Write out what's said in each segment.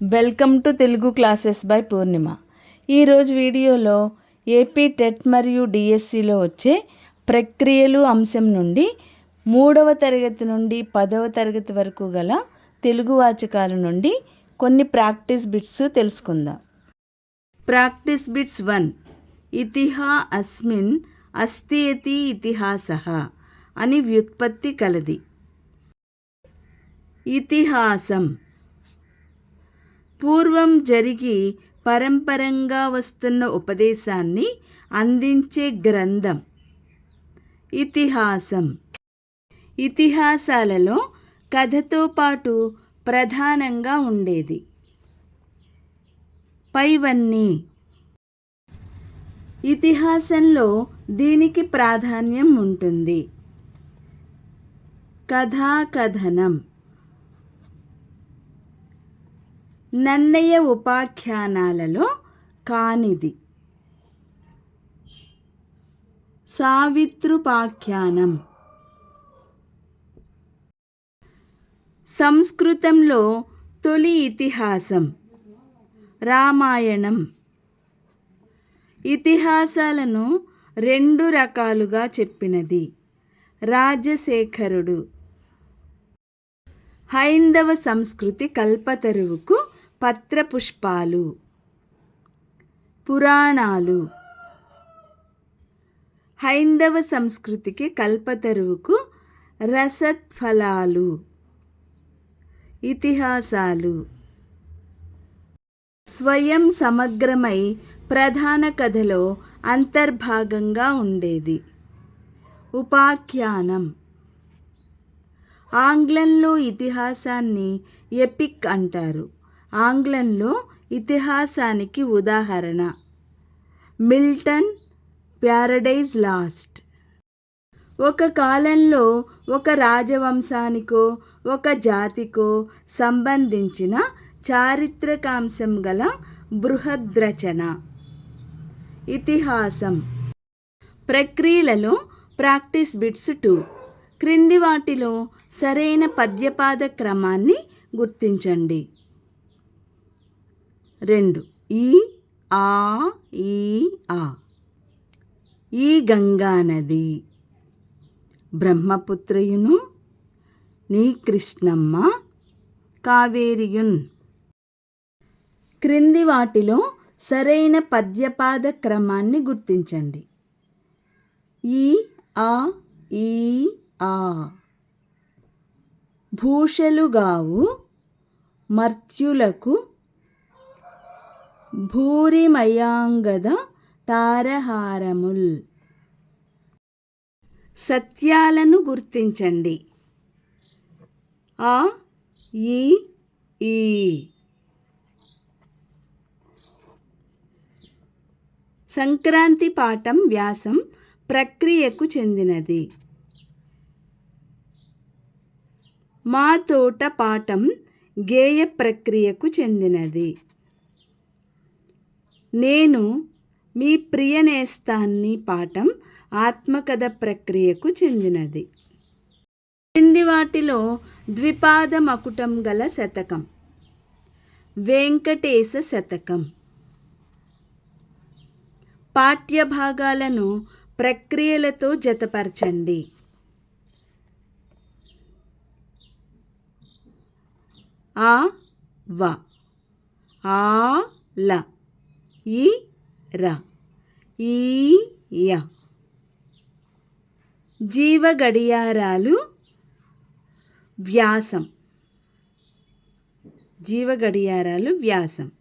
Welcome to Telugu classes by Purnima. ఈరోజు వీడియోలో AP TET మరియు డిఎస్సిలో వచ్చే ప్రక్రియలు అంశం నుండి మూడవ తరగతి నుండి పదవ తరగతి వరకు గల తెలుగు వాచకాల నుండి కొన్ని ప్రాక్టీస్ బిట్స్ తెలుసుకుందాం. ప్రాక్టీస్ బిట్స్ వన్ ఇతిహా అస్మిన్ అస్థియతి ఇతిహాస అని వ్యుత్పత్తి కలది. ఇతిహాసం పూర్వం జరిగి పరంపరంగా వస్తున్న ఉపదేశాన్ని అందించే గ్రంథం. ఇతిహాసం. ఇతిహాసాలలో కథతో పాటు ప్రధానంగా ఉండేది. పైవన్నీ. ఇతిహాసంలో దీనికి ప్రాధాన్యం ఉంటుంది. కథాకథనం. నన్నయ్య ఉపాఖ్యానాలలో కానిది. సావిత్రుపాఖ్యానం. సంస్కృతంలో తొలి ఇతిహాసం. రామాయణం. ఇతిహాసాలను రెండు రకాలుగా చెప్పినది. రాజశేఖరుడు. హైందవ సంస్కృతి కల్పతరువుకు పత్రపుష్పాలు. పురాణాలు. హైందవ సంస్కృతికి కల్పతరువుకు రసత్ఫలాలు. ఇతిహాసాలు. స్వయం సమగ్రమై ప్రధాన కథలో అంతర్భాగంగా ఉండేది. ఉపాఖ్యానం. ఆంగ్లంలో ఇతిహాసాన్ని ఎపిక్ అంటారు. ఆంగ్లంలో ఇతిహాసానికి ఉదాహరణ. Milton Paradise Lost. ఒక కాలంలో ఒక రాజవంశానికో ఒక జాతికో సంబంధించిన చారిత్రకాంశం గల బృహద్రచన. ఇతిహాసం. ప్రక్రియలలో ప్రాక్టీస్ బిట్స్ టూ. క్రింది వాటిలో సరైన పద్యపాద క్రమాన్ని గుర్తించండి. రెండు. ఈ ఆ ఈ ఆ. ఈ గంగా నది బ్రహ్మపుత్రయును నీ కృష్ణమ్మ కావేరియున్. క్రింది వాటిలో సరైన పద్యపాద క్రమాన్ని గుర్తించండి. ఈ ఆ ఈ ఆ. భూషలుగావు మర్త్యులకు భూరిమయాంగద తారహారముల్. సత్యాలను గుర్తించండి. ఆ ఈ ఈ. సంక్రాంతి పాఠం వ్యాసం ప్రక్రియకు చెందినది. మా తోట పాఠం గేయ ప్రక్రియకు చెందినది. నేను మీ ప్రియనేస్తాన్ని పాఠం ఆత్మకథ ప్రక్రియకు చెందినది. కింది వాటిలో ద్విపాద మకుటం గల శతకం. వెంకటేశ శతకం. పాఠ్యభాగాలను ప్రక్రియలతో జతపరచండి. ఆ వ ఆ ల. ఈ ర. ఈ య. జీవ గడియారాలు వ్యాసం. జీవ గడియారాలు వ్యాసం.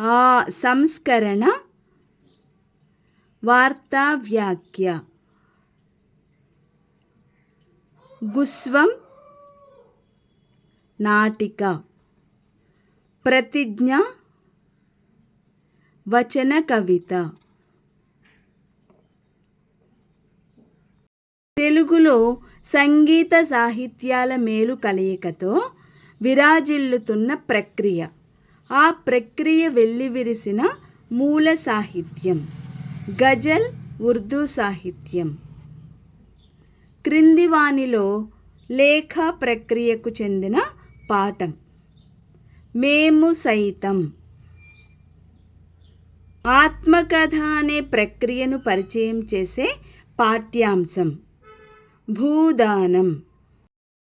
ఆ సంస్కరణ వార్తా వ్యాఖ్య గుస్వం నాటిక. ప్రతిజ్ఞ వచన కవిత. తెలుగులో సంగీత సాహిత్యాల మేలు కలయికతో విరాజిల్లుతున్న ప్రక్రియ. ఆ ప్రక్రియ వెల్లివిరిసిన మూల సాహిత్యం. గజల్ ఉర్దూ సాహిత్యం. క్రిందివానిలో లేఖ ప్రక్రియకు చెందిన పాఠం. మేము సైతం. ఆత్మకథ అనే ప్రక్రియను పరిచయం చేసే పాఠ్యాంశం. భూదానం.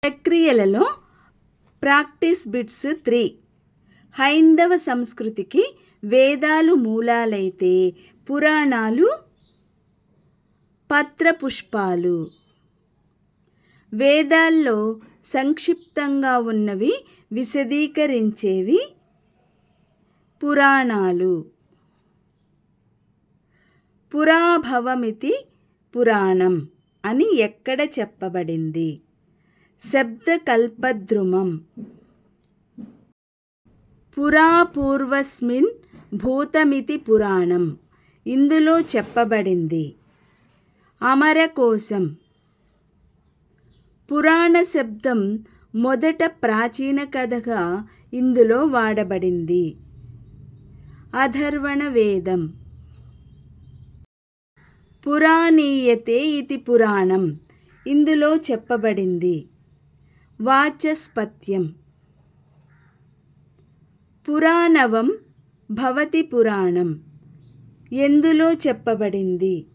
ప్రక్రియలలో ప్రాక్టీస్ బిట్స్ త్రీ. హైందవ సంస్కృతికి వేదాలు మూలాలైతే పురాణాలు పత్రపుష్పాలు. వేదాల్లో సంక్షిప్తంగా ఉన్నవి విశదీకరించేవి పురాణాలు. పురాభవమితి పురాణం అని ఎక్కడ చెప్పబడింది? శబ్దకల్పద్రుమం. పురాపూర్వస్మిన్ భూతమితి పురాణం. ఇందులో చెప్పబడింది. అమరకోశం. పురాణ శబ్దం మొదట ప్రాచీన కథగా ఇందులో వాడబడింది. అధర్వణ వేదం పురాణీయతే ఇది పురాణం. ఇందులో చెప్పబడింది. వాచస్పత్యం. పురాణవం భవతి పురాణం. ఎందులో చెప్పబడింది?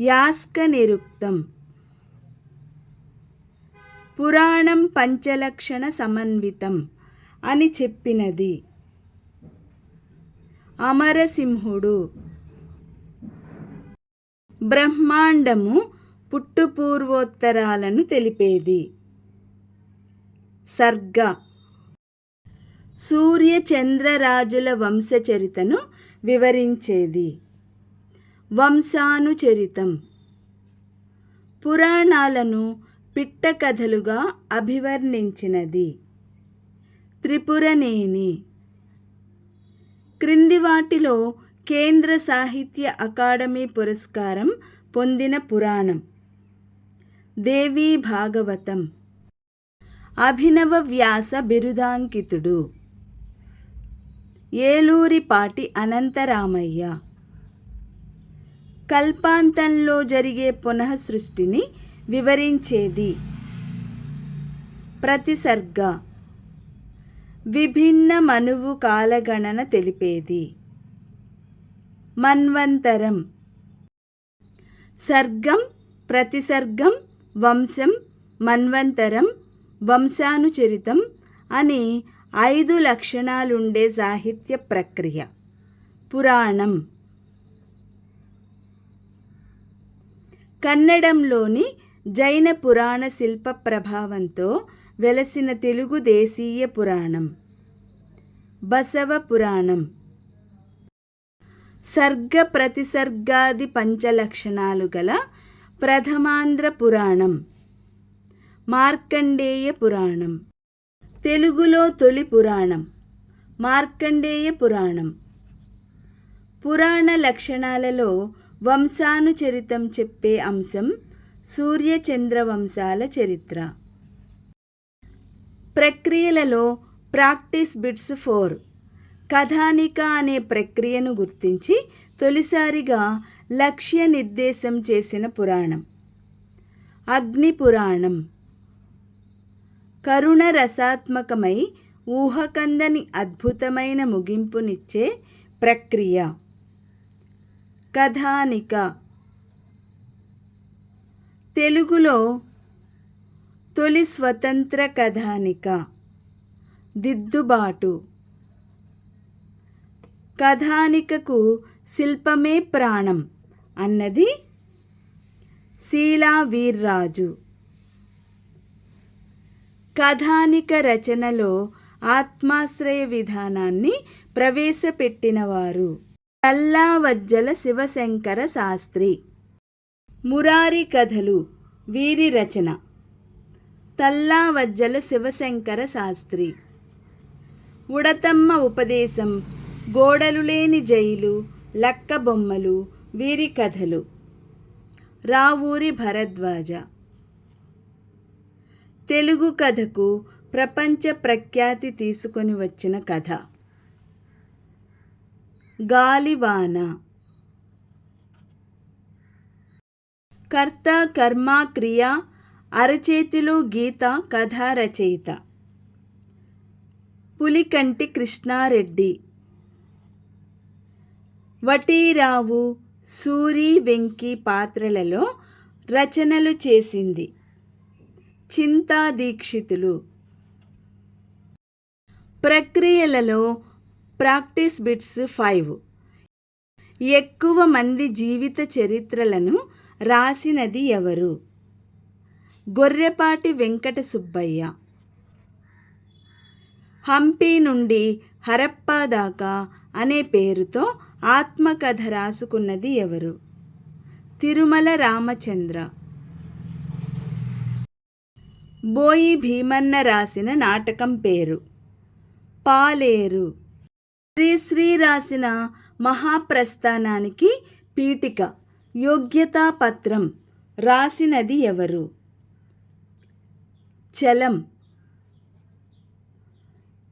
యాస్క నిరుక్తం పురాణం పంచలక్షణ సమన్వితం అని చెప్పినది. అమరసింహుడు. బ్రహ్మాండము పుట్టుపూర్వోత్తరాలను తెలిపేది. సర్గ. సూర్య చంద్రరాజుల వంశచరితను వివరించేది. వంశానుచరితం. పురాణాలను పిట్టకథలుగా అభివర్ణించినది. త్రిపురనేని. క్రింది వాటిలో కేంద్ర సాహిత్య అకాడమీ పురస్కారం పొందిన పురాణం. దేవీ భాగవతం. అభినవ వ్యాస బిరుదాంకితుడు. ఏలూరిపాటి అనంతరామయ్య. కల్పాంతంలో జరిగే పునః సృష్టిని వివరించేది. ప్రతిసర్గ. విభిన్న మనువు కాలగణన తెలిపేది. మన్వంతరం. సర్గం ప్రతిసర్గం వంశం మన్వంతరం వంశానుచరితం అని ఐదు లక్షణాలుండే సాహిత్య ప్రక్రియ. పురాణం. కన్నడంలోని జైన పురాణ శిల్ప ప్రభావంతో వెలసిన తెలుగు దేశీయ పురాణం. బసవ పురాణం. సర్గ ప్రతిసర్గాది పంచలక్షణాలు గల ప్రథమాంధ్ర పురాణం మార్కండేయ పురాణం తెలుగులో తొలి పురాణం మార్కండేయ పురాణం. పురాణ లక్షణాలలో వంశానుచరితం చెప్పే అంశం సూర్యచంద్ర వంశాల చరిత్ర. ప్రక్రియలలో ప్రాక్టీస్ బిట్స్ ఫోర్. కథానిక అనే ప్రక్రియను గుర్తించి తొలిసారిగా లక్ష్య నిర్దేశం చేసిన పురాణం. అగ్ని పురాణం. కరుణ రసాత్మకమై ఊహకందని అద్భుతమైన ముగింపునిచ్చే ప్రక్రియ. కథానిక. తెలుగులో తొలి స్వతంత్ర కథానిక. దిద్దుబాటు. కథానికకు శిల్పమే ప్రాణం అన్నది శీలా వీర్రాజు. కథానిక రచనలో ఆత్మాశ్రయ విధానాన్ని ప్రవేశపెట్టినవారు తల్లావజ్జల శివశంకర శాస్త్రి. మురారి కథలు వీరి రచన. తల్లావజ్జల శివశంకర శాస్త్రి. ఉడతమ్మ ఉపదేశం గోడలు లేని జైలు లక్క బొమ్మలు వీరి కథలు. రావూరి భరద్వాజ. తెలుగు కథకు ప్రపంచ ప్రఖ్యాతి తీసుకొని వచ్చిన కథ. గాలివాన. కర్త కర్మ క్రియ అరచేతిలో గీత కథా రచయిత పులికంటి కృష్ణారెడ్డి. వటీరావు సూరి వెంకి పాత్రలలో రచనలు చేసింది. చింతా దీక్షితులు. ప్రక్రియలలో ప్రాక్టీస్ బిట్స్ ఫైవ్. ఎక్కువ మంది జీవిత చరిత్రలను రాసినది ఎవరు? గొర్రెపాటి వెంకట సుబ్బయ్య. హంపి నుండి హరప్పా దాకా అనే పేరుతో ఆత్మకథ రాసుకున్నది ఎవరు? తిరుమల రామచంద్ర. బోయి భీమన్న రాసిన నాటకం పేరు. పాలేరు. శ్రీశ్రీ రాసిన మహాప్రస్థానానికి పీఠిక యోగ్యతా పత్రం రాసినది ఎవరు? చలం.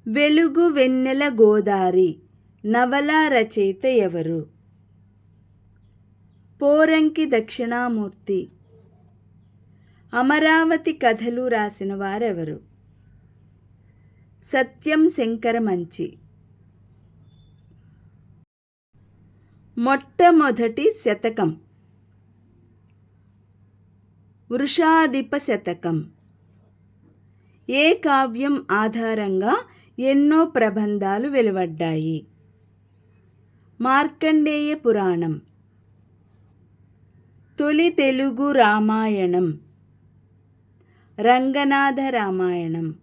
వెలుగు వెన్నెల గోదారి. నవల రచయిత ఎవరు? పోరంకి దక్షిణామూర్తి. అమరావతి కథలు రాసిన వారెవరు? సత్యం శంకర మంచి. మొట్టమొదటి శతకం. వృషాధిప శతకం. ఏ కావ్యం ఆధారంగా ఎన్నో ప్రబంధాలు వెలువడ్డాయి. మార్కండేయ పురాణం తొలి తెలుగు రామాయణం. రంగనాథ రామాయణం.